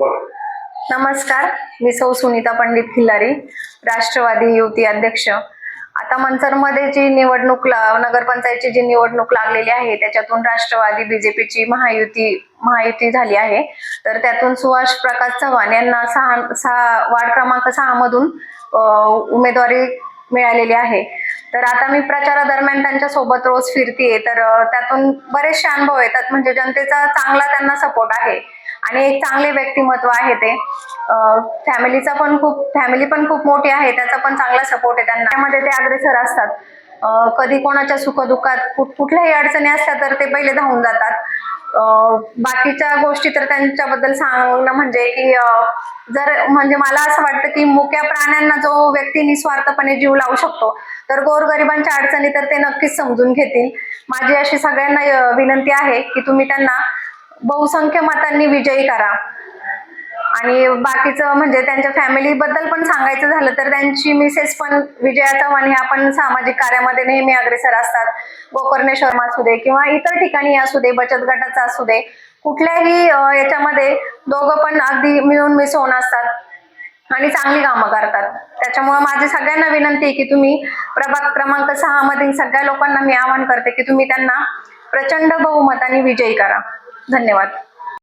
नमस्कार मी सौ सुनीता पंडित खिल्लारी राष्ट्रवादी युवती अध्यक्ष. आता मनसरमध्ये जी निवडणूक नगरपंचायतची जी निवडणूक लागलेली आहे त्याच्यातून राष्ट्रवादी बीजेपीची महायुती महायुती झाली आहे. तर त्यातून सुभाष प्रकाश चव्हाण यांना सहा सहा वार्ड क्रमांक सहा मधून उमेदवारी मिळालेली आहे. तर आता मी प्रचारादरम्यान त्यांच्यासोबत रोज फिरतीये तर त्यातून बरेचसे अनुभव येतात. म्हणजे जनतेचा चांगला त्यांना सपोर्ट आहे. आणि एक चांगले व्यक्तिमत्व आहे ते. फॅमिलीचा पण खूप फॅमिली पण खूप मोठी आहे त्याचा पण चांगला सपोर्ट आहे त्यांना. त्यामध्ये ते अग्रेसर असतात. कधी कोणाच्या सुखदुःखात कुठ- कुठल्याही अडचणी असल्या तर ते पहिले धावून जातात. बाकीच्या गोष्टी तर त्यांच्याबद्दल सांगणं म्हणजे की जर म्हणजे मला असं वाटतं की मुक्या प्राण्यांना जो व्यक्ती निस्वार्थपणे जीव लावू शकतो तर गोरगरिबांच्या अडचणी तर ते नक्कीच समजून घेतील. माझी अशी सगळ्यांना विनंती आहे की तुम्ही त्यांना बहुसंख्य मतांनी विजयी करा. आणि बाकीचं म्हणजे त्यांच्या फॅमिली बद्दल पण सांगायचं झालं तर त्यांची मिसेस पण विजया चव्हाण ह्या पण सामाजिक कार्यामध्ये नेहमी अग्रेसर असतात. गोकर्णेश्वरम असू दे किंवा इतर ठिकाणी असू दे बचत गटाचा असू दे कुठल्याही याच्यामध्ये दोघं पण अगदी मिळून मिसळून असतात आणि चांगली कामं करतात. त्याच्यामुळे माझी सगळ्यांना विनंती आहे की तुम्ही प्रभाग क्रमांक सहा मधील सगळ्या लोकांना मी आवाहन करते की तुम्ही त्यांना प्रचंड बहुमताने विजयी करा. धन्यवाद.